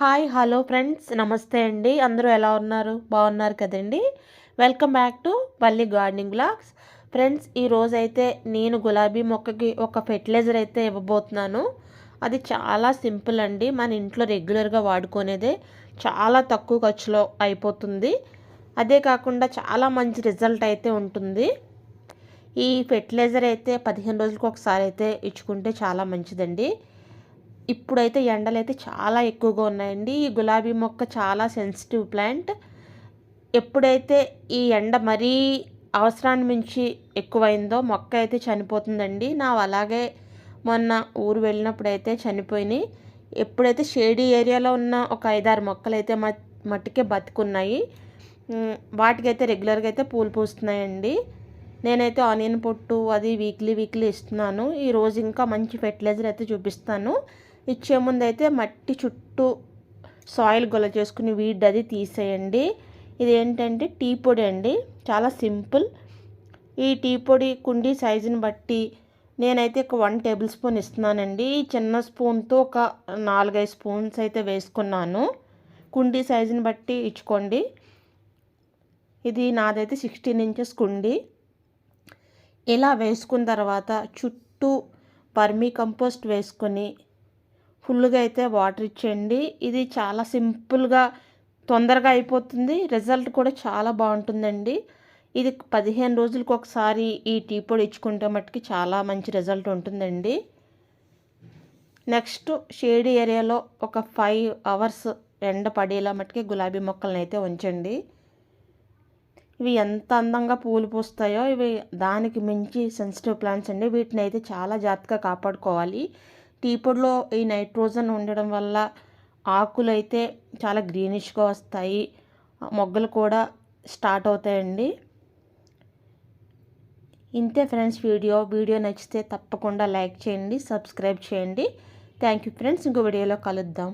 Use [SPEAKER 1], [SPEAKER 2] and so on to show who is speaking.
[SPEAKER 1] Hi hello friends. నమస్తే అండి. అందరూ ఎలా ఉన్నారు? బాగున్నారు కదండి. Welcome back to Valli gardening blogs. Friends ఈరోజైతే నేను గులాబీ మొక్కకి ఒక ఫెర్టిలైజర్ అయితే ఇవ్వబోతున్నాను. అది చాలా సింపుల్ అండి. మన ఇంట్లో రెగ్యులర్గా వాడుకునేదే చాలా తక్కువ ఖర్చులో అయిపోతుంది. అదే కాకుండా చాలా మంచి రిజల్ట్ అయితే ఉంటుంది. ఈ ఫెర్టిలైజర్ అయితే పదిహేను రోజులకు ఒకసారి అయితే ఇచ్చుకుంటే చాలా మంచిదండి. ఇప్పుడైతే ఎండలు అయితే చాలా ఎక్కువగా ఉన్నాయండి. ఈ గులాబీ మొక్క చాలా సెన్సిటివ్ ప్లాంట్. ఎప్పుడైతే ఈ ఎండ మరీ అవసరాన్ని మించి ఎక్కువైందో మొక్క అయితే చనిపోతుందండి. నా అలాగే మొన్న ఊరు వెళ్ళినప్పుడు అయితే చనిపోయినాయి. ఎప్పుడైతే షేడీ ఏరియాలో ఉన్న ఒక ఐదారు మొక్కలు అయితే మట్టికే బతుకున్నాయి. వాటికైతే రెగ్యులర్గా అయితే పూలు పూస్తున్నాయండి. నేనైతే ఆనియన్ పొట్టు అది వీక్లీ వీక్లీ ఇస్తున్నాను. ఈరోజు ఇంకా మంచి ఫెర్టిలైజర్ అయితే చూపిస్తాను. ఇచ్చే ముందు అయితే మట్టి చుట్టూ సాయిల్ గొల చేసుకుని వీడ్ అది తీసేయండి. ఇది ఏంటంటే టీ పొడి అండి. చాలా సింపుల్. ఈ టీ పొడి కుండీ సైజుని బట్టి నేనైతే ఒక వన్ టేబుల్ స్పూన్ ఇస్తున్నానండి. ఈ చిన్న స్పూన్తో ఒక నాలుగైదు స్పూన్స్ అయితే వేసుకున్నాను. కుండీ సైజుని బట్టి ఇచ్చుకోండి. ఇది నాదైతే సిక్స్టీన్ ఇంచెస్ కుండీ. ఇలా వేసుకున్న తర్వాత చుట్టూ పర్మీ కంపోస్ట్ వేసుకొని ఫుల్గా అయితే వాటర్ ఇచ్చేయండి. ఇది చాలా సింపుల్గా తొందరగా అయిపోతుంది. రిజల్ట్ కూడా చాలా బాగుంటుందండి. ఇది పదిహేను రోజులకు ఒకసారి ఈ టీ పొడి ఇచ్చుకుంటే మట్టుకి చాలా మంచి రిజల్ట్ ఉంటుందండి. నెక్స్ట్ షేడీ ఏరియాలో ఒక ఫైవ్ అవర్స్ ఎండ పడేలా మట్టుకి గులాబీ మొక్కలను అయితే ఉంచండి. ఇవి ఎంత అందంగా పూలు పూస్తాయో ఇవి దానికి మించి సెన్సిటివ్ ప్లాంట్స్ అండి. వీటిని అయితే చాలా జాగ్రత్తగా కాపాడుకోవాలి. టీ పొడిలో ఈ నైట్రోజన్ ఉండడం వల్ల ఆకులు అయితే చాలా గ్రీనిష్గా వస్తాయి. మొగ్గలు కూడా స్టార్ట్ అవుతాయండి. ఇంతే ఫ్రెండ్స్ వీడియో. వీడియో నచ్చితే తప్పకుండా లైక్ చేయండి సబ్స్క్రైబ్ చేయండి. Thank you friends. ఇంకో వీడియోలో కలుద్దాం.